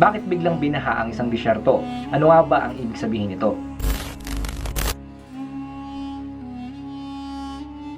Bakit biglang binaha ang isang disyerto? Ano nga ba ang ibig sabihin nito?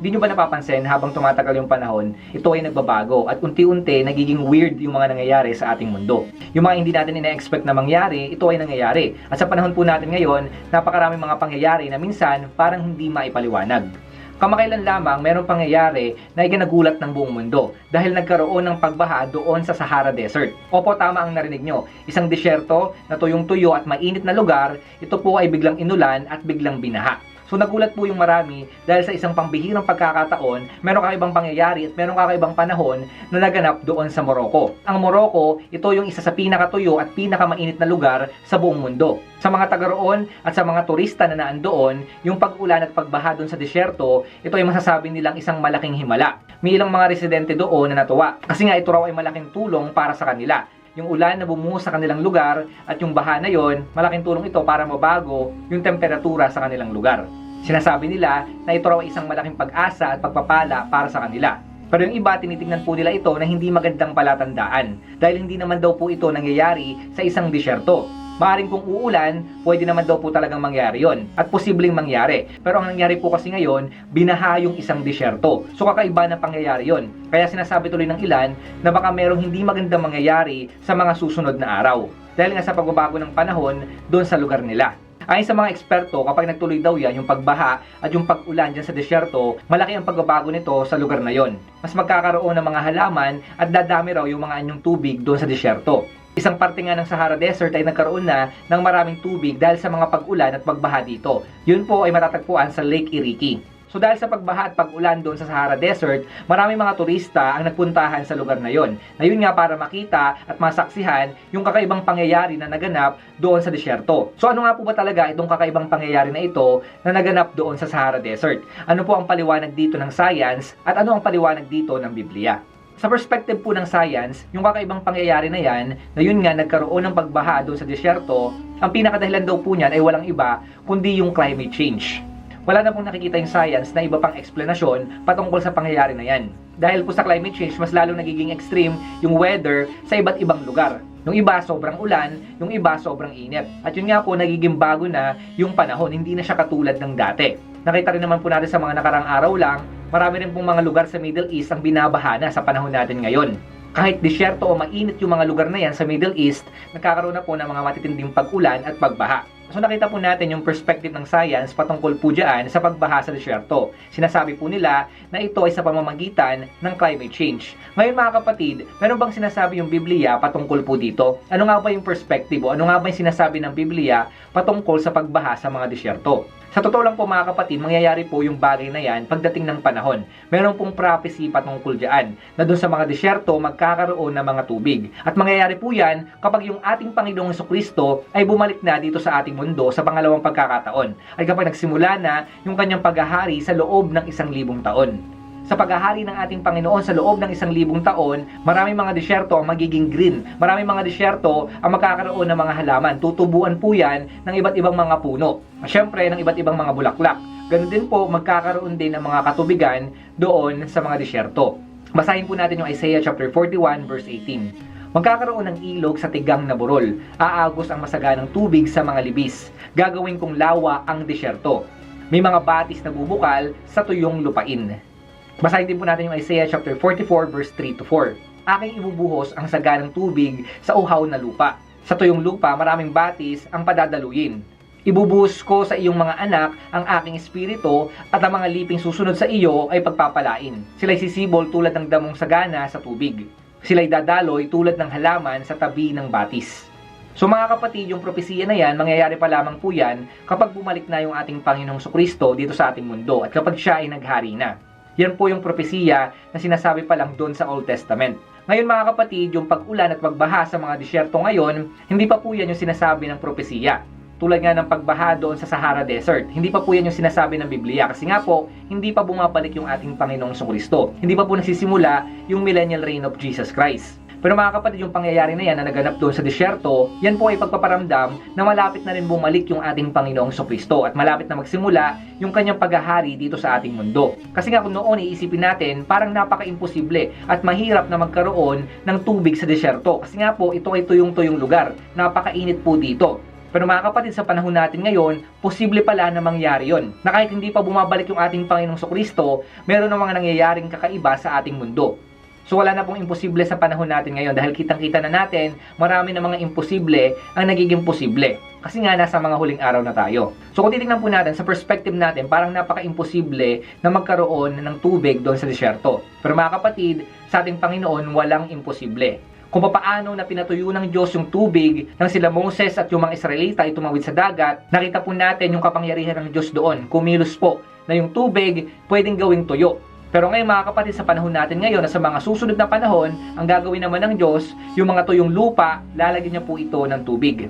Di nyo ba napapansin habang tumatagal yung panahon, ito ay nagbabago at unti-unti nagiging weird yung mga nangyayari sa ating mundo. Yung mga hindi natin ina-expect na mangyari, ito ay nangyayari. At sa panahon po natin ngayon, napakaraming mga pangyayari na minsan parang hindi maipaliwanag. Kamakailan lamang merong pangyayari na ikinagulat ng buong mundo dahil nagkaroon ng pagbaha doon sa Sahara Desert. Opo, tama ang narinig nyo. Isang disyerto na tuyong-tuyo at mainit na lugar, ito po ay biglang inulan at biglang binaha. So nagulat po yung marami dahil sa isang pambihirang pagkakataon, meron kakaibang pangyayari at meron kakaibang panahon na naganap doon sa Morocco. Ang Morocco, ito yung isa sa pinakatuyo at pinakamainit na lugar sa buong mundo. Sa mga taga roon at sa mga turista na naandoon, yung pag-ulan at pagbaha doon sa disyerto, ito ay masasabi nilang isang malaking himala. May ilang mga residente doon na natuwa kasi nga ito raw ay malaking tulong para sa kanila yung ulan na bumuho sa kanilang lugar at yung baha na yon, malaking tulong ito para mabago yung temperatura sa kanilang lugar. Sinasabi nila na ito raw ay isang malaking pag-asa at pagpapala para sa kanila. Pero yung iba, tinitingnan po nila ito na hindi magandang palatandaan dahil hindi naman daw po ito nangyayari sa isang disyerto. Maaring kung uulan, pwede naman daw po talagang mangyari yon at posibleng mangyari. Pero ang nangyari po kasi ngayon, binaha yung isang disyerto. So kakaiba na pangyayari yon. Kaya sinasabi tuloy ng ilan na baka merong hindi magandang mangyayari sa mga susunod na araw. Dahil nga sa pagbabago ng panahon doon sa lugar nila. Ayon sa mga eksperto, kapag nagtuloy daw yan, yung pagbaha at yung pag-ulan dyan sa disyerto, malaki ang pagbabago nito sa lugar na yon. Mas magkakaroon ng mga halaman at dadami raw yung mga anyong tubig doon sa disyerto. Isang parte nga ng Sahara Desert ay nagkaroon na ng maraming tubig dahil sa mga pag-ulan at pagbaha dito. Yun po ay matatagpuan sa Lake Iriki. So dahil sa pagbaha at pag-ulan doon sa Sahara Desert, maraming mga turista ang nagpuntahan sa lugar na yon. Na yun nga para makita at masaksihan yung kakaibang pangyayari na naganap doon sa disyerto. So ano nga po ba talaga itong kakaibang pangyayari na ito na naganap doon sa Sahara Desert? Ano po ang paliwanag dito ng science at ano ang paliwanag dito ng Biblia? Sa perspective po ng science, yung kakaibang pangyayari na yan, na yun nga nagkaroon ng pagbaha doon sa disyerto, ang pinakadahilan daw po niyan ay walang iba kundi yung climate change. Wala na pong nakikita yung science na iba pang eksplanasyon patungkol sa pangyayari na yan. Dahil po sa climate change, mas lalong nagiging extreme yung weather sa iba't ibang lugar. Yung iba sobrang ulan, yung iba sobrang init. At yun nga po, nagiging bago na yung panahon, hindi na siya katulad ng dati. Nakita rin naman po natin sa mga nakarang araw lang, marami rin pong mga lugar sa Middle East ang binabaha na sa panahon natin ngayon. Kahit disyerto o mainit yung mga lugar na yan sa Middle East, nagkakaroon na po ng mga matitinding pag-ulan at pagbaha. So nakita po natin yung perspective ng science patungkol po dyan sa pagbaha sa disyerto. Sinasabi po nila na ito ay sa pamamagitan ng climate change. Ngayon mga kapatid, meron bang sinasabi yung Biblia patungkol po dito? Ano nga ba yung perspective o ano nga ba yung sinasabi ng Biblia patungkol sa pagbaha sa mga disyerto? Sa totoo lang po mga kapatid, mangyayari po yung bagay na yan pagdating ng panahon. Meron pong prophecy patungkol dyan na doon sa mga disyerto magkakaroon ng mga tubig. At mangyayari po yan kapag yung ating Panginoong Kristo ay bumalik na dito sa ating mundo sa pangalawang pagkakataon. Ay kapag nagsimula na yung kanyang paghahari sa loob ng isang libong taon sa paghahari ng ating Panginoon sa loob ng isang libong taon, maraming mga disyerto ang magiging green. Maraming mga disyerto ang magkakaroon ng mga halaman. Tutubuan po yan ng iba't ibang mga puno. Siyempre, ng iba't ibang mga bulaklak. Ganun din po, magkakaroon din ng mga katubigan doon sa mga disyerto. Basahin po natin yung Isaiah chapter 41 verse 18. Magkakaroon ng ilog sa tigang na burol. Aagos ang masaganang tubig sa mga libis. Gagawin kong lawa ang disyerto. May mga batis na bubukal sa tuyong lupain. Basahin din po natin yung Isaiah chapter 44 verse 3 to 4. Aking ibubuhos ang saganang tubig sa uhaw na lupa. Sa tuyong lupa, maraming batis ang padadaluyin. Ibubuhos ko sa iyong mga anak ang aking espiritu at ang mga liping susunod sa iyo ay pagpapalain. Sila'y sisibol tulad ng damong sagana sa tubig. Sila'y dadaloy tulad ng halaman sa tabi ng batis. So mga kapatid, yung propesiya na yan, mangyayari pa lamang po yan kapag bumalik na yung ating Panginoong Kristo dito sa ating mundo at kapag siya ay naghari na. Yan po yung propesiya na sinasabi pa lang doon sa Old Testament. Ngayon mga kapatid, yung pag-ulan at pagbaha sa mga disyerto ngayon, hindi pa po yan yung sinasabi ng propesiya. Tulad nga ng pagbaha doon sa Sahara Desert, hindi pa po yan yung sinasabi ng Biblia kasi nga po, hindi pa bumabalik yung ating Panginoong Kristo. Hindi pa po nagsisimula yung millennial reign of Jesus Christ. Pero mga kapatid, yung pangyayari na yan na naganap doon sa disyerto, yan po ay pagpaparamdam na malapit na rin bumalik yung ating Panginoong Kristo at malapit na magsimula yung kanyang paghahari dito sa ating mundo. Kasi nga kung noon iisipin natin, parang napaka-imposible at mahirap na magkaroon ng tubig sa disyerto. Kasi nga po, ito ay tuyong-tuyong lugar. Napakainit po dito. Pero mga kapatid, sa panahon natin ngayon, posible pala na mangyari yon. Na kahit hindi pa bumabalik yung ating Panginoong Kristo, meron ng mga nangyayaring kakaiba sa ating mundo. So wala na pong imposible sa panahon natin ngayon dahil kitang-kita na natin, marami na mga imposible ang nagiging posible. Kasi nga nasa mga huling araw na tayo. So kung titingnan po natin sa perspective natin, parang napaka-imposible na magkaroon ng tubig doon sa disyerto. Pero mga kapatid, sa ating Panginoon, walang imposible kung paano na pinatuyo ng Diyos yung tubig nang sila Moses at yung mga Israelita ay tumawid sa dagat, nakita po natin yung kapangyarihan ng Diyos doon. Kumilos po na yung tubig pwedeng gawing tuyo. Pero ngayon mga kapatid, sa panahon natin ngayon sa mga susunod na panahon, ang gagawin naman ng Diyos, yung mga tuyong lupa, lalagyan niya po ito ng tubig.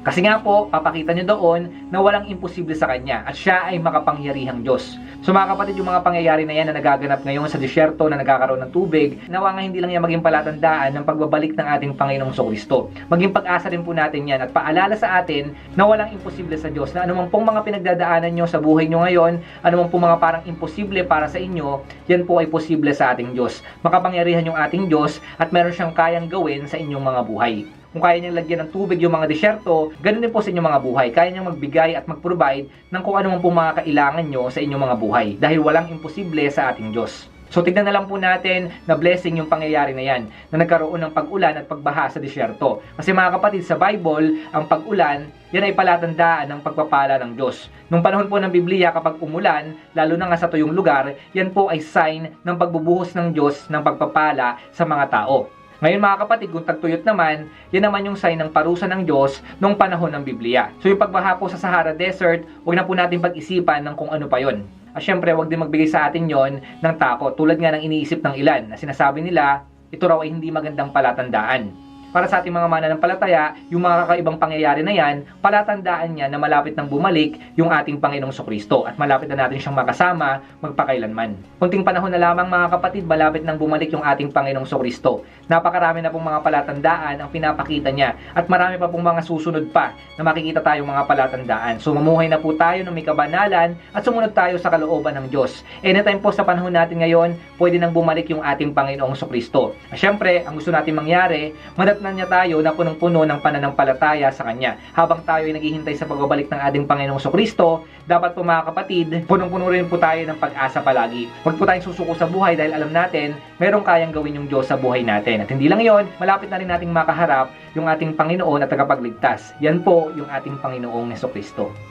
Kasi nga po, papakita niyo doon na walang imposible sa Kanya at siya ay makapangyarihang Diyos. So mga kapatid, yung mga pangyayari na yan na nagaganap ngayon sa disyerto na nagkakaroon ng tubig, nawa nga hindi lang yan maging palatandaan ng pagbabalik ng ating Panginoong Kristo. Maging pag-asa rin po natin yan at paalala sa atin na walang imposible sa Diyos na anumang pong mga pinagdadaanan nyo sa buhay nyo ngayon, anumang pong mga parang imposible para sa inyo, yan po ay posible sa ating Diyos. Makapangyarihan yung ating Diyos at meron siyang kayang gawin sa inyong mga buhay kung kaya niyang lagyan ng tubig yung mga disyerto, ganun din po sa inyong mga buhay. Kaya niyang magbigay at mag-provide ng kung ano man po mga kailangan nyo sa inyong mga buhay. Dahil walang imposible sa ating Diyos. So tignan na lang po natin na blessing yung pangyayari na yan na nagkaroon ng pag-ulan at pagbaha sa disyerto. Kasi mga kapatid, sa Bible, ang pag-ulan, yan ay palatandaan ng pagpapala ng Diyos. Nung panahon po ng Biblia, kapag umulan, lalo na nga sa tuyong lugar, yan po ay sign ng pagbubuhos ng Diyos ng pagpapala sa mga tao. Ngayon mga kapatid, kung tagtuyot naman, yan naman yung sign ng parusa ng Diyos nung panahon ng Biblia. So yung pagbaha po sa Sahara Desert, huwag na po natin pag-isipan ng kung ano pa yon. At syempre, huwag din magbigay sa atin yon ng takot. Tulad nga ng iniisip ng ilan na sinasabi nila, ito raw ay hindi magandang palatandaan para sa ating mga mananampalataya, yung mga kakaibang pangyayari na yan, palatandaan niya na malapit nang bumalik yung ating Panginoong Kristo at malapit na natin siyang makasama magpakailanman. Kunting panahon na lamang mga kapatid, malapit nang bumalik yung ating Panginoong Kristo. Napakarami na pong mga palatandaan ang pinapakita niya at marami pa pong mga susunod pa na makikita tayong mga palatandaan. So mamuhay na po tayo ng may kabanalan at sumunod tayo sa kalooban ng Diyos. Anytime po sa panahon natin ngayon, pwede nang bumalik yung ating Panginoong Kristo. Siyempre, ang gusto natin mangyari, madat na niya tayo na punong-puno ng pananampalataya sa Kanya. Habang tayo ay naghihintay sa pagbabalik ng ating Panginoong Kristo, dapat po mga kapatid, punong-puno rin po tayo ng pag-asa palagi. Huwag po tayong susuko sa buhay dahil alam natin, merong kayang gawin yung Diyos sa buhay natin. At hindi lang yon, malapit na rin nating makaharap yung ating Panginoon at tagapagligtas. Yan po yung ating Panginoong Kristo.